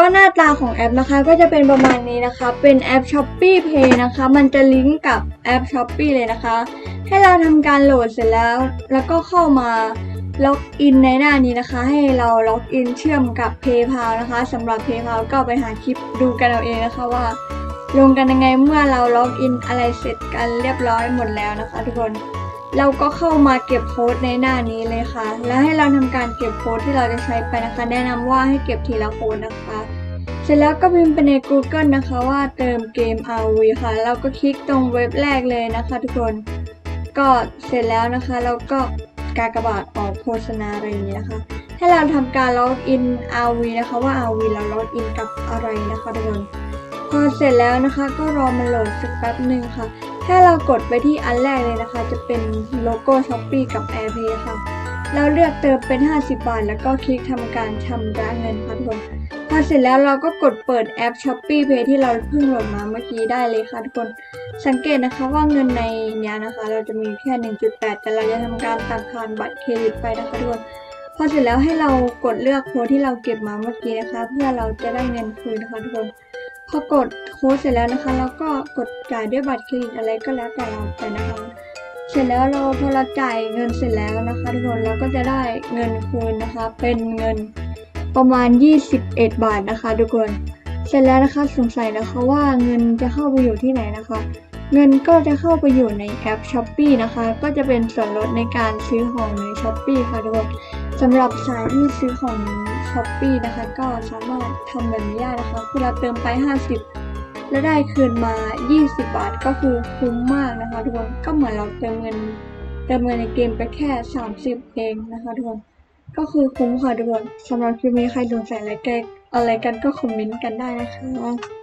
ก็หน้าตาของแอปนะคะ ก็จะเป็นประมาณนี้นะคะ เป็นแอป Shopee Pay นะคะ มันจะลิงก์กับแอป Shopee เลยนะคะ ให้เราทำการโหลดเสร็จแล้ว แล้วก็เข้ามาล็อกอินในหน้านี้นะคะ ให้เราล็อกอินเชื่อมกับ PayPal นะคะสำหรับ PayPal ก็ไปหาคลิปดูกันเอาเองนะคะว่า ลงกันยังไงเมื่อเราล็อกอินอะไรเสร็จกันเรียบร้อยหมดแล้วนะคะ ทุกคน เราก็เข้ามาเก็บโค้ดในหน้านี้เลยค่ะ แล้วให้เราทำการเก็บโค้ดที่เราจะใช้ไปนะคะ แนะนำว่าให้เก็บทีละโค้ดนะคะ เสร็จแล้วก็พิมพ์ไปใน Google นะคะว่าเติมเกม RV ค่ะ เราก็คลิกตรงเว็บแรกเลยนะคะ ทุกคน ก็เสร็จแล้วนะคะ เราก็กากบาทออกโฆษณาอะไรอย่างนี้นะคะ ให้เราทำการล็อกอิน RV นะคะว่า RV เราล็อกอินกับอะไรนะคะทุกคน พอเสร็จแล้วนะคะก็รอมันโหลดสักแป๊บหนึ่งค่ะ ถ้าเรากดไปที่อันแรกเลยนะคะ จะเป็นโลโก้ Shopee กับ AirPay ค่ะ เราเลือกเติมเป็น 50 บาท แล้วก็คลิกทำการชำระเงินค่ะทุกคนพอเสร็จแล้วเราก็กดเปิดแอป Shopee Pay ที่เราเพิ่งโหลดมาเมื่อกี้ได้เลยค่ะทุกคน สังเกตนะคะว่าเงินในเนี้ยนะคะ เราจะมีแค่ 1.8 แต่เราจะทำการตัดผ่านบัตรเครดิตไปนะคะทุกคนพอเสร็จแล้วให้เรากดเลือกโค้ดที่เราเก็บมาเมื่อกี้นะคะ เพื่อเราจะได้เงินคืนนะคะทุกคน พอกดโค้ดเสร็จแล้วนะคะเราก็กดจ่ายด้วยบัตรเครดิตอะไรก็แล้วแต่เราไปนะคะ เสร็จแล้วเราพอเราจ่ายเงินเสร็จแล้วนะคะ ทุกคนเราก็จะได้เงินคืนนะคะ เป็นเงินประมาณ 21 บาทนะคะ ทุกคน เสร็จแล้วนะคะสงสัยนะคะว่าเงินจะเข้าไปอยู่ที่ไหนนะคะ เงินก็จะเข้าไปอยู่ในแอป s h o p e e นะคะ ก็จะเป็นส่วนลดในการซื้อของใน s h o p e e ค่ะทุกคนสำหรับสายที่ซื้อของ s h o p e e นะคะ ก็สามารถทำแบบนี้ได้นะคะคือเราเติมไป 50 แล้วได้คืนมา 20 บาทก็คือคุ้มมากนะคะทุกคนก็เหมือนเราเติมเงินเติมเงินในเกมไปแค่ 30 เองนะคะทุกคนก็คือคุ้มค่ะทุกคนสำหรับคลิปนี้ใครสงสัยอะไรแกอะไรกันก็คอมเมนต์กันได้นะคะ